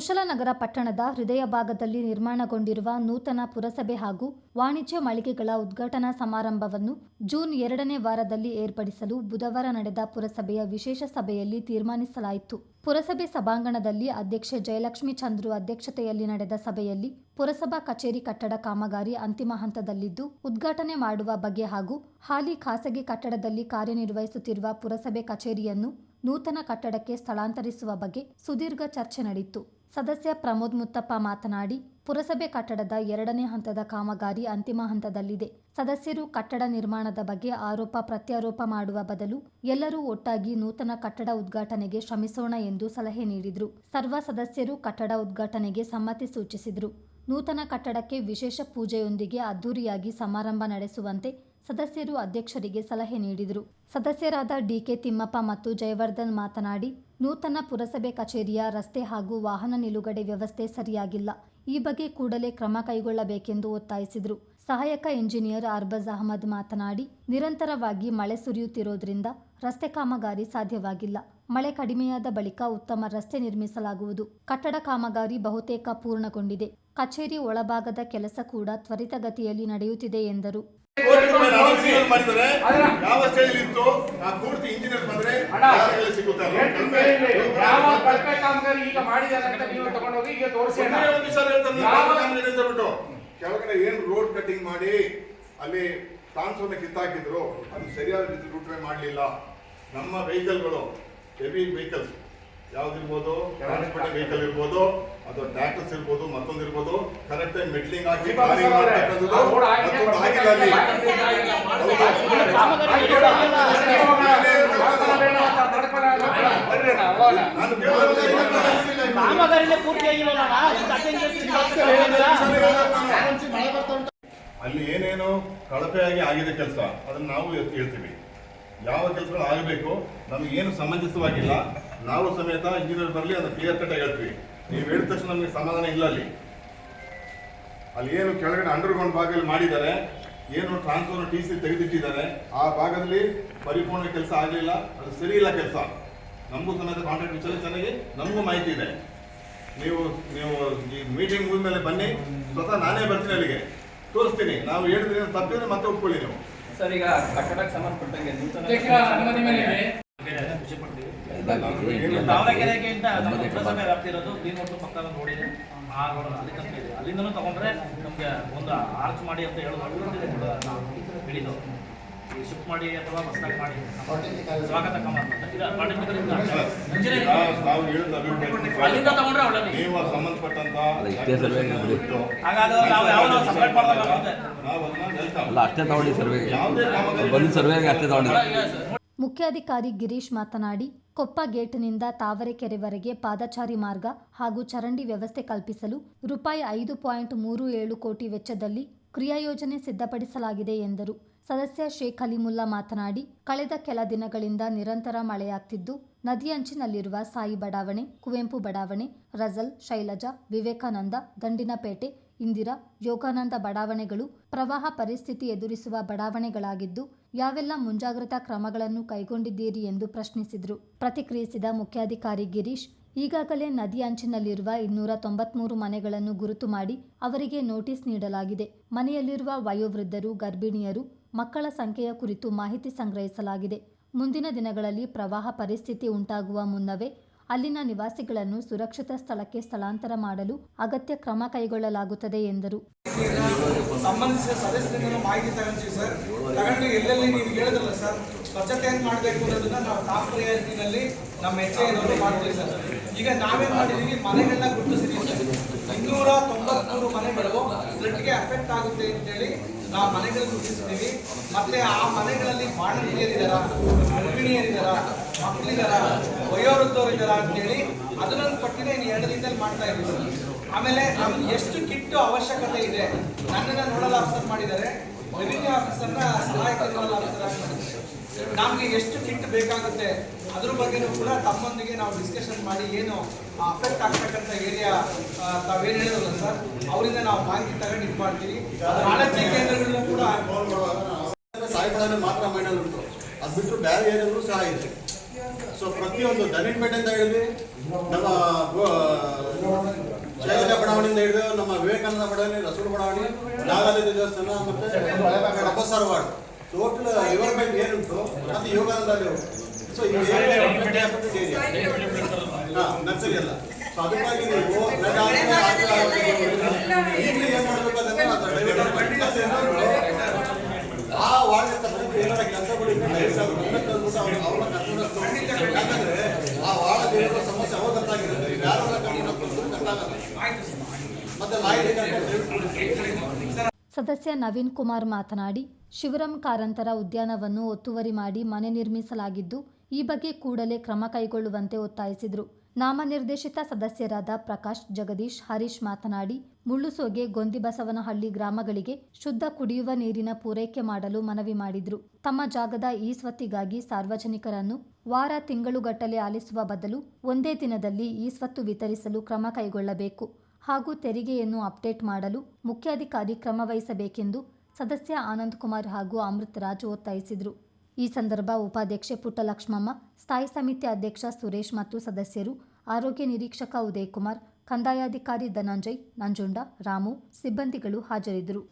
ಕುಶಲನಗರ ಪಟ್ಟಣದ ಹೃದಯ ಭಾಗದಲ್ಲಿ ನಿರ್ಮಾಣಗೊಂಡಿರುವ ನೂತನ ಪುರಸಭೆ ಹಾಗೂ ವಾಣಿಜ್ಯ ಮಳಿಗೆಗಳ ಉದ್ಘಾಟನಾ ಸಮಾರಂಭವನ್ನು ಜೂನ್ ಎರಡನೇ ವಾರದಲ್ಲಿ ಏರ್ಪಡಿಸಲು ಬುಧವಾರ ನಡೆದ ಪುರಸಭೆಯ ವಿಶೇಷ ಸಭೆಯಲ್ಲಿ ತೀರ್ಮಾನಿಸಲಾಯಿತು. ಪುರಸಭೆ ಸಭಾಂಗಣದಲ್ಲಿ ಅಧ್ಯಕ್ಷೆ ಜಯಲಕ್ಷ್ಮಿ ಚಂದ್ರು ಅಧ್ಯಕ್ಷತೆಯಲ್ಲಿ ನಡೆದ ಸಭೆಯಲ್ಲಿ ಪುರಸಭಾ ಕಚೇರಿ ಕಟ್ಟಡ ಕಾಮಗಾರಿ ಅಂತಿಮ ಹಂತದಲ್ಲಿದ್ದು, ಉದ್ಘಾಟನೆ ಮಾಡುವ ಬಗ್ಗೆ ಹಾಗೂ ಹಾಲಿ ಖಾಸಗಿ ಕಟ್ಟಡದಲ್ಲಿ ಕಾರ್ಯನಿರ್ವಹಿಸುತ್ತಿರುವ ಪುರಸಭೆ ಕಚೇರಿಯನ್ನು ನೂತನ ಕಟ್ಟಡಕ್ಕೆ ಸ್ಥಳಾಂತರಿಸುವ ಬಗ್ಗೆ ಸುದೀರ್ಘ ಚರ್ಚೆ ನಡೆಯಿತು. ಸದಸ್ಯ ಪ್ರಮೋದ್ ಮುತ್ತಪ್ಪ ಮಾತನಾಡಿ, ಪುರಸಭೆ ಕಟ್ಟಡದ ಎರಡನೇ ಹಂತದ ಕಾಮಗಾರಿ ಅಂತಿಮ ಹಂತದಲ್ಲಿದೆ. ಸದಸ್ಯರು ಕಟ್ಟಡ ನಿರ್ಮಾಣದ ಬಗ್ಗೆ ಆರೋಪ ಪ್ರತ್ಯಾರೋಪ ಮಾಡುವ ಬದಲು ಎಲ್ಲರೂ ಒಟ್ಟಾಗಿ ನೂತನ ಕಟ್ಟಡ ಉದ್ಘಾಟನೆಗೆ ಶ್ರಮಿಸೋಣ ಎಂದು ಸಲಹೆ ನೀಡಿದರು. ಸರ್ವ ಸದಸ್ಯರು ಕಟ್ಟಡ ಉದ್ಘಾಟನೆಗೆ ಸಮ್ಮತಿ ಸೂಚಿಸಿದರು. ನೂತನ ಕಟ್ಟಡಕ್ಕೆ ವಿಶೇಷ ಪೂಜೆಯೊಂದಿಗೆ ಅದ್ದೂರಿಯಾಗಿ ಸಮಾರಂಭ ನಡೆಸುವಂತೆ ಸದಸ್ಯರು ಅಧ್ಯಕ್ಷರಿಗೆ ಸಲಹೆ ನೀಡಿದರು. ಸದಸ್ಯರಾದ ಡಿಕೆ ತಿಮ್ಮಪ್ಪ ಮತ್ತು ಜಯವರ್ಧನ್ ಮಾತನಾಡಿ, ನೂತನ ಪುರಸಭೆ ಕಚೇರಿಯ ರಸ್ತೆ ಹಾಗೂ ವಾಹನ ನಿಲುಗಡೆ ವ್ಯವಸ್ಥೆ ಸರಿಯಾಗಿಲ್ಲ. ಈ ಬಗ್ಗೆ ಕೂಡಲೇ ಕ್ರಮ ಕೈಗೊಳ್ಳಬೇಕೆಂದು ಒತ್ತಾಯಿಸಿದರು. ಸಹಾಯಕ ಇಂಜಿನಿಯರ್ ಅರ್ಬಜ್ ಅಹಮದ್ ಮಾತನಾಡಿ, ನಿರಂತರವಾಗಿ ಮಳೆ ಸುರಿಯುತ್ತಿರೋದ್ರಿಂದ ರಸ್ತೆ ಕಾಮಗಾರಿ ಸಾಧ್ಯವಾಗಿಲ್ಲ. ಮಳೆ ಕಡಿಮೆಯಾದ ಬಳಿಕ ಉತ್ತಮ ರಸ್ತೆ ನಿರ್ಮಿಸಲಾಗುವುದು. ಕಟ್ಟಡ ಕಾಮಗಾರಿ ಬಹುತೇಕ ಪೂರ್ಣಗೊಂಡಿದೆ. ಕಚೇರಿ ಒಳಭಾಗದ ಕೆಲಸ ಕೂಡ ತ್ವರಿತಗತಿಯಲ್ಲಿ ನಡೆಯುತ್ತಿದೆ ಎಂದರು. ಯಾವ ಸ್ಟೇಜ್ ಇತ್ತು? ಆ ಪೂರ್ತಿ ಇಂಜಿನಿಯರ್ ಬಂದ್ರೆ ಈಗ ನೀವು ತಗೊಂಡೋಗಿ ತೋರಿಸಿ ಒಂದು ಹೇಳ್ತಾರೆ ಕೆಳಗಡೆ ಏನ್ ರೋಡ್ ಕಟಿಂಗ್ ಮಾಡಿ ಅಲ್ಲಿ ಟ್ರಾನ್ಸ್ಫರ್ನ ಕಿತ್ತಾಕಿದ್ರು ಅದು ಸರಿಯಾದ ರೀತಿ ರೂಟ್ ಮಾಡಲಿಲ್ಲ. ನಮ್ಮ ವೆಹಿಕಲ್ಗಳು ಹೆವಿ ವೆಹಿಕಲ್ಸ್ ಯಾವ್ದಿರ್ಬೋದು ಟ್ರಾನ್ಸ್ಪೋರ್ಟ್ ವೆಹಿಕಲ್ ಇರ್ಬೋದು ಅದು ಟ್ಯಾಕ್ಟರ್ಸ್ ಇರ್ಬೋದು ಮತ್ತೊಂದು ಇರ್ಬೋದು ಕರೆಕ್ಟ್ ಆಗಿ ಮೆಟ್ಲಿಂಗ್ ಹಾಕಿ ಅಲ್ಲಿ ಏನೇನು ಕಳಪೆಯಾಗಿ ಆಗಿದೆ ಕೆಲಸ ಅದನ್ನ ನಾವು ಹೇಳ್ತೀವಿ ಯಾವ ಕೆಲಸಗಳು ಆಗಬೇಕು ನಮಗೆ ಏನು ಸಮಂಜಸವಾಗಿಲ್ಲ ನಾವು ಸಮೇತ ಇಂಜಿನಿಯರ್ ಬರಲಿ ಅದು ಕ್ಲಿಯರ್ ಕಟ್ ಆಗಿ ಹೇಳ್ತೀವಿ. ನೀವು ಹೇಳಿದ ತಕ್ಷಣ ನಮಗೆ ಸಮಾಧಾನ ಇಲ್ಲ ಅಲ್ಲಿ. ಅಲ್ಲಿ ಏನು ಕೆಳಗಡೆ ಅಂಡರ್ಗ್ರೌಂಡ್ ಭಾಗದಲ್ಲಿ ಮಾಡಿದ್ದಾರೆ. ಏನು ಟ್ರಾನ್ಸ್ಫರ್ ಟಿ ಸಿ ತೆಗೆದಿಟ್ಟಿದ್ದಾರೆ. ಆ ಭಾಗದಲ್ಲಿ ಪರಿಪೂರ್ಣ ಕೆಲಸ ಆಗಲಿಲ್ಲ. ಅದು ಸರಿ ಇಲ್ಲ ಕೆಲಸ. ನಮಗೂ ಸಮೇತ ಕಾಂಟ್ರಾಕ್ಟ್ ವಿಚಾರ ಚೆನ್ನಾಗಿ ನಮಗೂ ಮಾಹಿತಿ ಇದೆ. ನೀವು ನೀವು ಈ ಮೀಟಿಂಗ್ ಮುಗಿದ್ಮೇಲೆ ಬನ್ನಿ. ಸ್ವತಃ ನಾನೇ ಬರ್ತೀನಿ ಅಲ್ಲಿಗೆ. ತೋರಿಸ್ತೀನಿ. ನಾವು ಹೇಳಿದ್ರೆ ತಪ್ಪಿದ್ರೆ ಮತ್ತೆ ಒಪ್ಕೊಳ್ಳಿ ನೀವು. ಸರ್ ಈಗ ಕಟ್ಟಡಕ್ಕೆ ಸಂಬಂಧಪಟ್ಟಂಗೆ ದಾವಣಗೆರೆಗಿಂತ ನಮ್ಮ ಪುರಸಭೆ ವ್ಯಾಪ್ತಿ ಇರೋದು? ಗ್ರೀನ್ ರೋಡ್ ಪಕ್ಕದ ರೋಡ್ ಇದೆ ಆ ರೋಡ್ ಅಲ್ಲಿ ತನಕ ಇದೆ ಅಲ್ಲಿಂದನೂ ತಗೊಂಡ್ರೆ ನಮಗೆ ಒಂದು ಆರ್ಚ್ ಮಾಡಿ ಅಂತ ಹೇಳೋದು ಈ ಶಿಫ್ಟ್ ಮಾಡಿ ಅಥವಾ ಬಸ್ನಾಗ ಮಾಡಿ. ಸ್ವಾಗತ ಅಲ್ಲಿಂದ ತಗೊಂಡ್ರೆ ನೀವು ಸಂಬಂಧಪಟ್ಟಂತ ಇಷ್ಟೇ ಸರ್ವೆ ಬಿಟ್ಟು ಹಾಗಾದ್ರೆ ನಾವು ಯಾವ ಸಪ್ರೇಟ್ ಮಾಡಬೇಕಾಗುತ್ತೆ ನಾವು ಅಲ್ಲ ಅಷ್ಟೇ ತಗೊಂಡಿ ಸರ್ವೆಗೆ. ಕಾಮಗಾರಿ ಬಂದು ಸರ್ವೆಗೆ ಅಷ್ಟೇ ತಗೊಂಡಿಲ್ಲ ಮುಖ್ಯಾಧಿಕಾರಿ ಗಿರೀಶ್ ಮಾತನಾಡಿ, ಕೊಪ್ಪ ಗೇಟ್ನಿಂದ ತಾವರೆಕೆರೆವರೆಗೆ ಪಾದಚಾರಿ ಮಾರ್ಗ ಹಾಗೂ ಚರಂಡಿ ವ್ಯವಸ್ಥೆ ಕಲ್ಪಿಸಲು ರೂಪಾಯಿ ಐದು ಪಾಯಿಂಟ್ ಮೂರು ಏಳು ಕೋಟಿ ವೆಚ್ಚದಲ್ಲಿ ಕ್ರಿಯಾಯೋಜನೆ ಸಿದ್ಧಪಡಿಸಲಾಗಿದೆ ಎಂದರು. ಸದಸ್ಯ ಶೇಖ್ ಅಲಿಮುಲ್ಲಾ ಮಾತನಾಡಿ, ಕಳೆದ ಕೆಲ ದಿನಗಳಿಂದ ನಿರಂತರ ಮಳೆಯಾಗ್ತಿದ್ದು, ನದಿ ಅಂಚಿನಲ್ಲಿರುವ ಸಾಯಿ ಬಡಾವಣೆ, ಕುವೆಂಪು ಬಡಾವಣೆ, ರಜಲ್, ಶೈಲಜಾ, ವಿವೇಕಾನಂದ, ದಂಡಿನಪೇಟೆ ಇಂದಿರಾ ಯೋಗಾನಂದ ಬಡಾವಣೆಗಳು ಪ್ರವಾಹ ಪರಿಸ್ಥಿತಿ ಎದುರಿಸುವ ಬಡಾವಣೆಗಳಾಗಿದ್ದು, ಯಾವೆಲ್ಲ ಮುಂಜಾಗ್ರತಾ ಕ್ರಮಗಳನ್ನು ಕೈಗೊಂಡಿದ್ದೀರಿ ಎಂದು ಪ್ರಶ್ನಿಸಿದರು. ಪ್ರತಿಕ್ರಿಯಿಸಿದ ಮುಖ್ಯಾಧಿಕಾರಿ ಗಿರೀಶ್, ಈಗಾಗಲೇ ನದಿ ಅಂಚಿನಲ್ಲಿರುವ ಇನ್ನೂರ ತೊಂಬತ್ಮೂರು ಮನೆಗಳನ್ನು ಗುರುತು ಮಾಡಿ ಅವರಿಗೆ ನೋಟಿಸ್ ನೀಡಲಾಗಿದೆ. ಮನೆಯಲ್ಲಿರುವ ವಯೋವೃದ್ಧರು, ಗರ್ಭಿಣಿಯರು, ಮಕ್ಕಳ ಸಂಖ್ಯೆಯ ಕುರಿತು ಮಾಹಿತಿ ಸಂಗ್ರಹಿಸಲಾಗಿದೆ. ಮುಂದಿನ ದಿನಗಳಲ್ಲಿ ಪ್ರವಾಹ ಪರಿಸ್ಥಿತಿ ಉಂಟಾಗುವ ಮುನ್ನವೇ ಅಲ್ಲಿನ ನಿವಾಸಿಗಳನ್ನು ಸುರಕ್ಷಿತ ಸ್ಥಳಕ್ಕೆ ಸ್ಥಳಾಂತರ ಮಾಡಲು ಅಗತ್ಯ ಕ್ರಮ ಕೈಗೊಳ್ಳಲಾಗುತ್ತದೆ ಎಂದರು. ಸಂಬಂಧಿಸಿದ ಮಾಹಿತಿ ಸರ್. ನೀವು ಸರ್ ಹೆಂಗ್ ಮಾಡಬೇಕು ಅನ್ನೋದನ್ನ ನಾವು ನಮ್ಮ ಏನೋ ಸರ್. ಈಗ ನಾವೇನು ಮಾಡಿದ್ದೀವಿ ಮನೆಗಳನ್ನ ಗುರುತಿಸಿದೀವಿ ಸರ್. ಇನ್ನೂರ ತೊಂಬತ್ಮೂರು ಮನೆಗಳು ಫ್ಲಡ್ಗೆ ಅಫೆಕ್ಟ್ ಆಗುತ್ತೆ ಅಂತೇಳಿ ನಾವು ಮನೆಗಳು ಗುರುತಿಸಿದ್ದೀವಿ ಮತ್ತೆ ಆ ಮನೆಗಳಲ್ಲಿ ಬಾಣಿಯರಿದಾರ ಗರ್ಭಿಣಿಯರಿದಾರ, ಮಕ್ಕಳಿದಾರ ವಯೋವೃದ್ಧರು ಇದಾರ ಅಂತೇಳಿ ಅದನ್ನೊಂದು ಪಟ್ಟಿನ ನೀನು ಎರಡು ದಿನದಲ್ಲಿ ಮಾಡ್ತಾ ಇದ್ದೀನಿ ಆಮೇಲೆ ನಮ್ಗೆ ಎಷ್ಟು ಕಿಟ್ಟು ಅವಶ್ಯಕತೆ ಇದೆ, ನನ್ನನ್ನು ನೋಡಲ್ ಆಫೀಸರ್ ಮಾಡಿದ್ದಾರೆ, ರೆವಿನ್ಯೂ ಆಫೀಸರ್ನ ಸಹಾಯಕ ನೋಡಲ್ ಆಫೀಸರ್ ನಮ್ಗೆ ಎಷ್ಟು ಕಿಟ್ ಬೇಕಾಗುತ್ತೆ, ಅದ್ರ ಬಗ್ಗೆನೂ ಕೂಡ ತಮ್ಮೊಂದಿಗೆ ನಾವು ಡಿಸ್ಕಷನ್ ಮಾಡಿ ಏನು ಅಫೆಕ್ಟ್ ಆಗ್ತಕ್ಕಂಥ ಏರಿಯಾ ತಾವೇನು ಹೇಳಿದ್ರಲ್ಲ ಸರ್, ಅವರಿಂದ ನಾವು ಮಾಹಿತಿ ತಗೊಂಡು ಇದು ಮಾಡ್ತೀವಿ. ಕಾಳಜಿ ಕೇಂದ್ರಗಳನ್ನ ಕೂಡ ಸಾಯಂಕಾಲ ಮಾತ್ರ ಮೈನಲ್ಲಿ ಉಂಟು. ಅದು ಬಿಟ್ಟು ಬೇರೆ ಏರಿಯಾದ್ರೂ ಸಹ ಇದೆ ಸೊ ಪ್ರತಿಯೊಂದು ದನಿನ್ಪೇಟೆ ಅಂತ ಹೇಳಿದ್ವಿ? ನಮ್ಮ ಜಯಲಲಿತಾ ಬಡಾವಣೆಯಿಂದ ಹಿಡಿದು ನಮ್ಮ ವಿವೇಕಾನಂದ ಬಡಾವಣೆ ರಸೂಲ್ ಬಡಾವಣೆ ನಾಗಾಲಯ ದೇವಸ್ಥಾನ ಮತ್ತೆ Abbasar ward. Total river bank ಏನುಂಟು? ಅದು ಯೋಗಾನಂದ ಸೊ ನರ್ಸರಿ ಅಲ್ಲ. ಸೊ ಅದಕ್ಕಾಗಿ ನೀವು. ಈಗಲೇ ಏನ್ ಮಾಡ್ಬೇಕು ಅದನ್ನ ನಾವು divert ಮಾಡಿ. ಮತ್ತೆ ಇನ್ನೊಂದು, ಆ ವಾರ್ಡ್ ಇರ್ತಕ್ಕಂಥ ಏನಾರ ಕೆಲಸಗಳಿಂದ ಅವ್ರನ್ನ ಸದಸ್ಯ ನವೀನ್ ಕುಮಾರ್ ಮಾತನಾಡಿ ಶಿವರಾಮ್ ಕಾರಂತರ ಉದ್ಯಾನವನ್ನು ಒತ್ತುವರಿ ಮಾಡಿ ಮನೆ ನಿರ್ಮಿಸಲಾಗಿದ್ದು, ಈ ಬಗ್ಗೆ ಕೂಡಲೇ ಕ್ರಮ ಕೈಗೊಳ್ಳುವಂತೆ ಒತ್ತಾಯಿಸಿದರು. ನಾಮನಿರ್ದೇಶಿತ ಸದಸ್ಯರಾದ ಪ್ರಕಾಶ್, ಜಗದೀಶ್, ಹರೀಶ್ ಮಾತನಾಡಿ, ಮುಳ್ಳುಸೋಗೆ ಗೊಂದಿಬಸವನಹಳ್ಳಿ ಗ್ರಾಮಗಳಿಗೆ ಶುದ್ಧ ಕುಡಿಯುವ ನೀರಿನ ಪೂರೈಕೆ ಮಾಡಲು ಮನವಿ ಮಾಡಿದ್ರು. ತಮ್ಮ ಜಾಗದ ಈ ಸ್ವತ್ತಿಗಾಗಿ ಸಾರ್ವಜನಿಕರನ್ನು ವಾರ ತಿಂಗಳುಗಟ್ಟಲೆ ಆಲಿಸುವ ಬದಲು ಒಂದೇ ದಿನದಲ್ಲಿ ಈ ಸ್ವತ್ತು ವಿತರಿಸಲು ಕ್ರಮ ಕೈಗೊಳ್ಳಬೇಕು. ಹಾಗೂ ತೆರಿಗೆಯನ್ನು ಅಪ್ಡೇಟ್ ಮಾಡಲು ಮುಖ್ಯಾಧಿಕಾರಿ ಕ್ರಮ ವಹಿಸಬೇಕೆಂದು ಸದಸ್ಯ ಆನಂದ್ ಕುಮಾರ್ ಹಾಗೂ ಅಮೃತರಾಜ್ ಒತ್ತಾಯಿಸಿದರು. ಈ ಸಂದರ್ಭ ಉಪಾಧ್ಯಕ್ಷೆ ಪುಟ್ಟಲಕ್ಷ್ಮಮ್ಮ, ಸ್ಥಾಯಿ ಸಮಿತಿ ಅಧ್ಯಕ್ಷ ಸುರೇಶ್ ಮತ್ತು ಸದಸ್ಯರು ಆರೋಗ್ಯ ನಿರೀಕ್ಷಕ ಉದಯ್ ಕುಮಾರ್, ಕಂದಾಯಾಧಿಕಾರಿ ಧನಂಜಯ್, ನಂಜುಂಡ, ರಾಮು, ಸಿಬ್ಬಂದಿಗಳು ಹಾಜರಿದ್ದರು.